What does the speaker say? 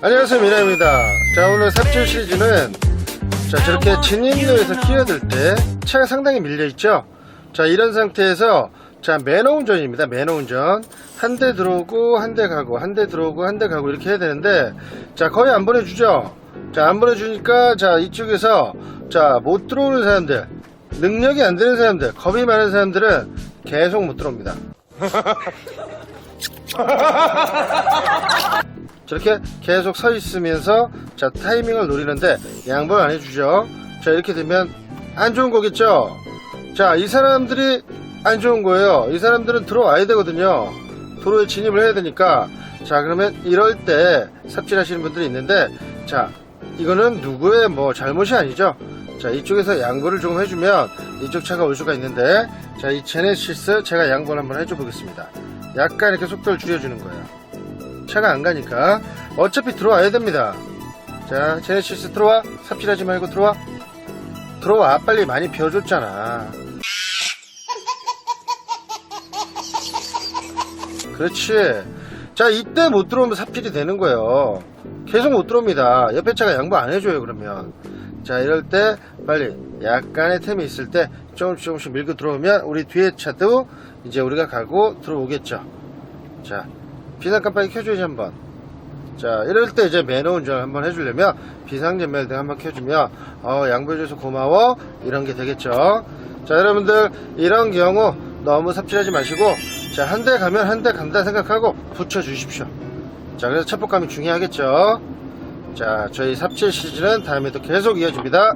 안녕하세요 미나입니다. 자 오늘 삽질 시리즈는 자 저렇게 진입로에서 끼어들 때 차가 상당히 밀려있죠? 자 이런 상태에서 자 매너 운전입니다 매너 운전. 한 대 들어오고 한 대 가고 한 대 들어오고 한 대 가고 이렇게 해야 되는데 자 거의 안 보내주죠? 자 안 보내주니까 자 이쪽에서 자 못 들어오는 사람들 능력이 안 되는 사람들 겁이 많은 사람들은 계속 못 들어옵니다 저렇게 계속 서 있으면서 자 타이밍을 노리는데 양보를 안 해주죠. 자 이렇게 되면 안 좋은 거겠죠? 자 이 사람들이 안 좋은 거예요. 이 사람들은 들어와야 되거든요. 도로에 진입을 해야 되니까. 자 그러면 이럴 때 삽질하시는 분들이 있는데 자 이거는 누구의 뭐 잘못이 아니죠? 자 이쪽에서 양보를 조금 해주면 이쪽 차가 올 수가 있는데 자 이 제네시스 제가 양보를 한번 해줘 보겠습니다. 약간 이렇게 속도를 줄여주는 거예요 차가 안 가니까 어차피 들어와야 됩니다. 자, 제네시스 들어와. 삽질하지 말고 들어와. 들어와. 빨리 많이 비워줬잖아. 그렇지. 자, 이때 못 들어오면 삽질이 되는 거예요. 계속 못 들어옵니다. 옆에 차가 양보 안 해줘요, 그러면. 자, 이럴 때 빨리 약간의 템이 있을 때 조금씩 조금씩 밀고 들어오면 우리 뒤에 차도 이제 우리가 가고 들어오겠죠. 자, 비상 깜빡이 켜줘야지 한번. 자, 이럴 때 이제 매너 운전을 한번 해주려면 비상전멸등 한번 켜주면 어, 양보해줘서 고마워 이런 게 되겠죠. 자, 여러분들 이런 경우 너무 삽질하지 마시고 자, 한 대 가면 한 대 간다 생각하고 붙여주십시오. 자, 그래서 첩복감이 중요하겠죠. 자, 저희 삽질 시즌은 다음에도 계속 이어집니다.